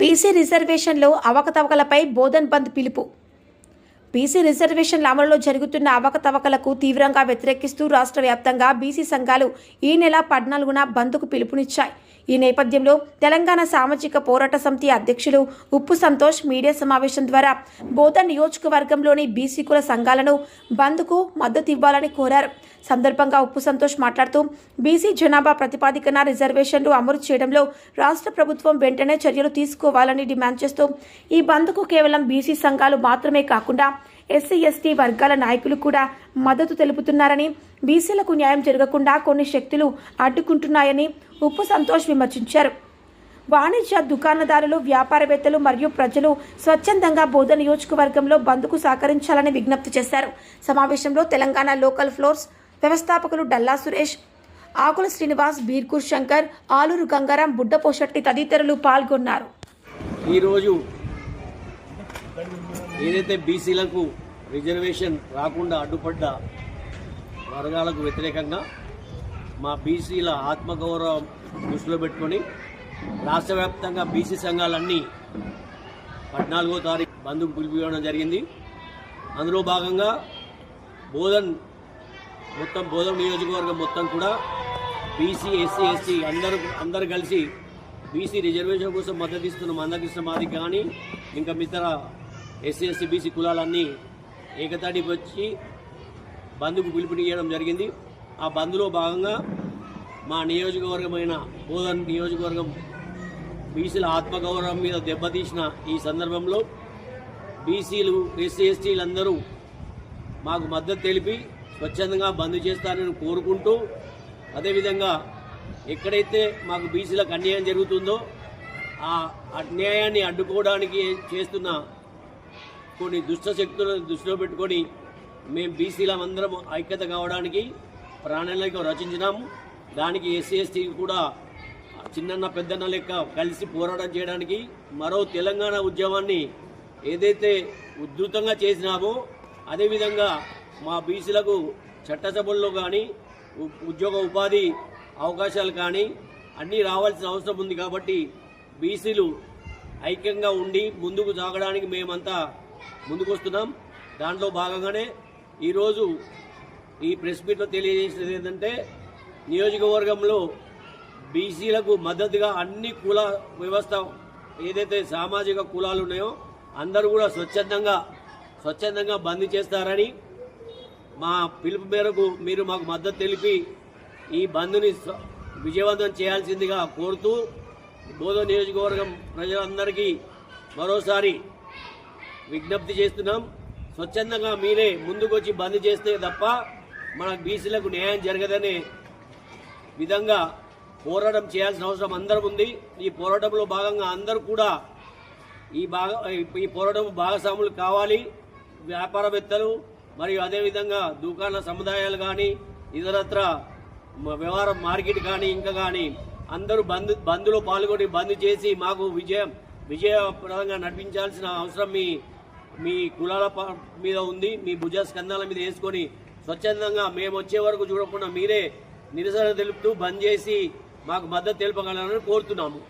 BC రిజర్వేషన్లో అవకతవకలపై Bodhan బంద్ పిలుపు. BC రిజర్వేషన్ల అమలులో జరుగుతున్న అవకతవకలకు తీవ్రంగా వ్యతిరేకిస్తూ రాష్ట్ర వ్యాప్తంగా బీసీ సంఘాలు ఈ నెల పద్నాలుగున బంద్కు పిలుపునిచ్చాయి. ఈ నేపథ్యంలో తెలంగాణ సామాజిక పోరాట సమితి అధ్యక్షులు ఉప్పు సంతోష్ మీడియా సమావేశం ద్వారా బోధ నియోజకవర్గంలోని బీసీకుల సంఘాలను బంద్కు మద్దతు ఇవ్వాలని కోరారు. సందర్భంగా ఉప్పు సంతోష్ మాట్లాడుతూ బీసీ జనాభా ప్రతిపాదికన రిజర్వేషన్లు అమలు చేయడంలో రాష్ట్ర ప్రభుత్వం వెంటనే చర్యలు తీసుకోవాలని డిమాండ్ చేస్తూ ఈ బంద్కు కేవలం బీసీ సంఘాలు మాత్రమే కాకుండా ఎస్సీ ఎస్టీ వర్గాల నాయకులు కూడా మద్దతు తెలుపుతున్నారని బీసీలకు న్యాయం జరగకుండా కొన్ని శక్తులు అడ్డుకుంటున్నాయని ఉప్పు సంతోష్ విమర్శించారు. వాణిజ్య దుకాణదారులు వ్యాపారవేత్తలు మరియు ప్రజలు స్వచ్ఛందంగా బోధ నియోజకవర్గంలో బంద్కు సహకరించాలని విజ్ఞప్తి చేశారు. సమావేశంలో తెలంగాణ లోకల్ ఫ్లోర్స్ వ్యవస్థాపకులు డల్లా సురేష్ ఆకుల శ్రీనివాస్ బీర్కూర్ శంకర్ ఆలూరు గంగారాం బుడ్డపోషెట్టి తదితరులు పాల్గొన్నారు. ఈరోజు ఏదైతే బీసీలకు రిజర్వేషన్ రాకుండా అడ్డుపడ్డ వర్గాలకు వ్యతిరేకంగా మా బీసీల ఆత్మగౌరవం దృష్టిలో పెట్టుకొని రాష్ట్ర వ్యాప్తంగా బీసీ సంఘాలన్నీ పద్నాలుగో తారీఖు బంధుకు పిలిపివ్వడం జరిగింది. అందులో భాగంగా బోధన్ మొత్తం బోధన్ నియోజకవర్గం మొత్తం కూడా బీసీ ఎస్సీ ఎస్టీ అందరూ అందరు కలిసి బీసీ రిజర్వేషన్ కోసం మద్దతు ఇస్తున్న మందకృష్ణ మాది కానీ ఇంకా మిత్ర ఎస్సీ బీసీ కులాలన్నీ ఏకతాటికి వచ్చి బంద్కు పిలుపునియడం జరిగింది. ఆ బంద్లో భాగంగా మా నియోజకవర్గమైన బోధన్ నియోజకవర్గం బీసీల ఆత్మగౌరవం మీద దెబ్బతీసిన ఈ సందర్భంలో బీసీలు ఎస్సీ ఎస్టీలందరూ మాకు మద్దతు తెలిపి స్వచ్ఛందంగా బంద్ చేస్తారని కోరుకుంటూ అదేవిధంగా ఎక్కడైతే మాకు బీసీలకు అన్యాయం జరుగుతుందో ఆ అన్యాయాన్ని అడ్డుకోవడానికి చేస్తున్న కొన్ని దుష్ట శక్తులను దృష్టిలో పెట్టుకొని మేము బీసీలమందరం ఐక్యత కావడానికి ప్రాణాళిక రచించినాము దానికి ఎస్సీ ఎస్టీ కూడా చిన్నన్న పెద్దన్న లెక్క కలిసి పోరాటం చేయడానికి మరో తెలంగాణ ఉద్యమాన్ని ఏదైతే ఉధృతంగా చేసినామో అదేవిధంగా మా బీసీలకు చట్టసభల్లో కానీ ఉ- ఉద్యోగ ఉపాధి అవకాశాలు కానీ అన్నీ రావాల్సిన అవసరం ఉంది కాబట్టి బీసీలు ఐక్యంగా ఉండి ముందుకు సాగడానికి మేమంతా ముందుకొస్తున్నాం. దాంట్లో భాగంగానే ఈరోజు ఈ ప్రెస్ మీట్లో తెలియజేసినది ఏంటంటే నియోజకవర్గంలో బీసీలకు మద్దతుగా అన్ని కుల వ్యవస్థ ఏదైతే సామాజిక కులాలు ఉన్నాయో అందరూ కూడా స్వచ్ఛందంగా స్వచ్ఛందంగా బంద్ చేస్తారని మా పిలుపు మేరకు మీరు మాకు మద్దతు తెలిపి ఈ బంద్ని విజయవంతం చేయాల్సిందిగా కోరుతూ బోధ నియోజకవర్గం ప్రజలందరికీ మరోసారి విజ్ఞప్తి చేస్తున్నాం. స్వచ్ఛందంగా మీరే ముందుకొచ్చి బంద్ చేస్తే తప్ప మన బీసీలకు న్యాయం జరగదనే విధంగా పోరాటం చేయాల్సిన అవసరం అందరం ఉంది. ఈ పోరాటంలో భాగంగా అందరూ కూడా ఈ భాగ ఈ పోరాటం భాగస్వాములు కావాలి. వ్యాపారవేత్తలు మరియు అదేవిధంగా దుకాణ సముదాయాలు కానీ ఇతరత్ర వ్యవహార మార్కెట్ కానీ ఇంకా కానీ అందరూ బంద్ బంద్లో పాల్గొని బంద్ చేసి మాకు విజయం విజయప్రదంగా నడిపించాల్సిన అవసరం మీ మీ కులాల మీద ఉంది మీ భుజ స్కందాల మీద వేసుకొని స్వచ్ఛందంగా మేము వచ్చే వరకు చూడకుండా మీరే నిరసన తెలుపుతూ బంద్ చేసి మాకు మద్దతు తెలుపగలరని కోరుతున్నాము.